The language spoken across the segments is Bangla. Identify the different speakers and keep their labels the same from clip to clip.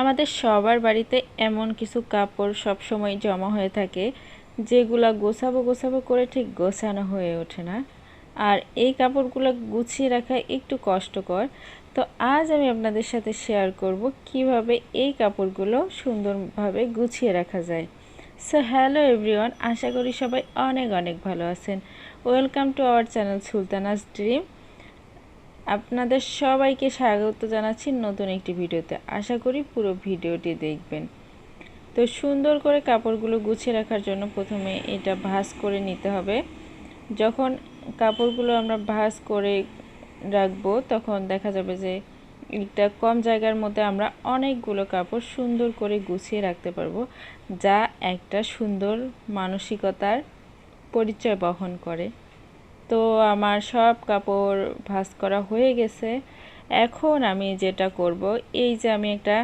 Speaker 1: আমাদের সবার বাড়িতে এমন কিছু কাপড় সব সময় জমা হয়ে থাকে, যেগুলো গোছাবো গোছাবো করে ঠিক গোছানো হয়ে ওঠে না। আর এই কাপড়গুলো গুছিয়ে রাখা একটু কষ্টকর। তো আজ আমি আপনাদের সাথে শেয়ার করব কীভাবে এই কাপড়গুলো সুন্দরভাবে গুছিয়ে রাখা যায়। সো হ্যালো এভরিওয়ান আশা করি সবাই অনেক অনেক ভালো আছেন। Welcome to our channel Sultana's dream আপনাদের সবাইকে স্বাগত জানাচ্ছি নতুন একটি ভিডিওতে। আশা করি পুরো ভিডিওটি দেখবেন। তো সুন্দর করে কাপড়গুলো গুছিয়ে রাখার জন্য প্রথমে এটা ভাঁজ করে নিতে হবে। যখন কাপড়গুলো আমরা ভাঁজ করে রাখব, তখন দেখা যাবে যে একটা কম জায়গার মধ্যে আমরা অনেকগুলো কাপড় সুন্দর করে গুছিয়ে রাখতে পারব, যা একটা সুন্দর মানসিকতার পরিচয় বহন করে। তো আমার সব কাপড় ভাঁজ করা হয়ে গেছে। এখন আমি যেটা করব, এই যে আমি একটা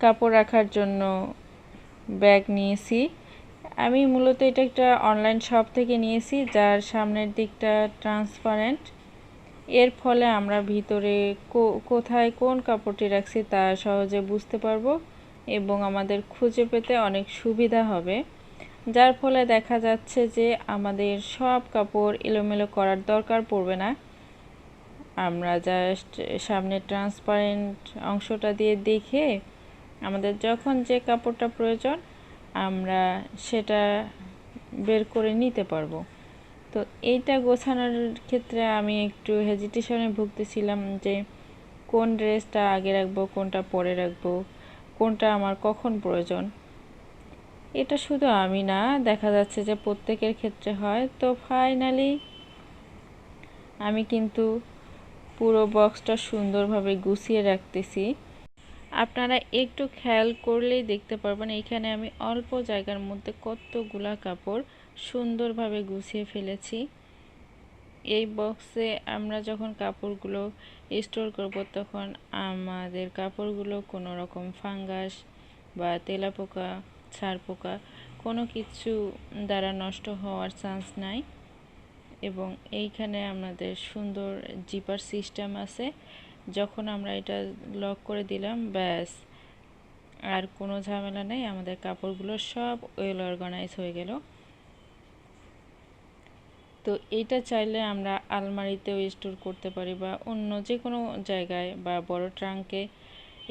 Speaker 1: কাপড় রাখার জন্য ব্যাগ নিয়েছি। আমি মূলত এটা একটা অনলাইন শপ থেকে নিয়েছি, যার সামনের দিকটা ট্রান্সপারেন্ট। এর ফলে আমরা ভিতরে কোথায় কোন কাপড়টি রাখছি তা সহজে বুঝতে পারব এবং আমাদের খুঁজে পেতে অনেক সুবিধা হবে। যার ফলে দেখা যাচ্ছে যে আমাদের সব কাপড় এলোমেলো করার দরকার পড়বে না। আমরা জাস্ট সামনে ট্রান্সপারেন্ট অংশটা দিয়ে দেখে আমাদের যখন যে কাপড়টা প্রয়োজন, আমরা সেটা বের করে নিতে পারব। তো এইটা গোছানোর ক্ষেত্রে আমি একটু হেজিটেশনে ভুগতেছিলাম যে কোন ড্রেসটা আগে রাখব, কোনটা পরে রাখব, কোনটা আমার কখন প্রয়োজন? এটা শুধু আমি না, দেখা যাচ্ছে যে প্রত্যেকের ক্ষেত্রে হয়। তো ফাইনালি আমি কিন্তু পুরো বক্সটা সুন্দরভাবে গুছিয়ে রাখতেছি। আপনারা একটু খেয়াল করলেই দেখতে পারবেন, এখানে আমি অল্প জায়গার মধ্যে কতগুলা কাপড় সুন্দরভাবে গুছিয়ে ফেলেছি। এই বক্সে আমরা যখন কাপড়গুলো স্টোর করব, তখন আমাদের কাপড়গুলো কোনো রকম ফাঙ্গাস বা তেলাপোকা ছাড় পোকা, কোনো কিছু দ্বারা নষ্ট হওয়ার চান্স নাই। এবং এইখানে আমাদের সুন্দর জিপার সিস্টেম আছে। যখন আমরা এটা লক করে দিলাম, ব্যাস। আর কোনো ঝামেলা নেই, আমাদের কাপড়গুলো সব ওয়েল অর্গানাইজ হয়ে গেল। তো এটা চাইলে আমরা আলমারিতেও স্টোর করতে পারি বা অন্য যে কোনো জায়গায় বা বড় ট্রাঙ্কে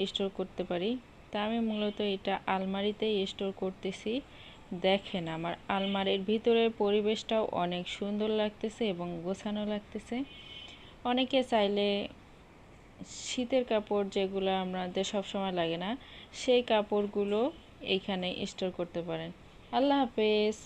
Speaker 1: স্টোর করতে পারি। তা আমি মূলত এটা আলমারিতেই স্টোর করতেছি। দেখেন আমার আলমারির ভিতরের পরিবেশটাও অনেক সুন্দর লাগতেছে এবং গোছানো লাগতেছে। অনেকে চাইলে শীতের কাপড় যেগুলো আমাদের সবসময় লাগে না, সেই কাপড়গুলো এখানে স্টোর করতে পারেন। আল্লাহ হাফেজ।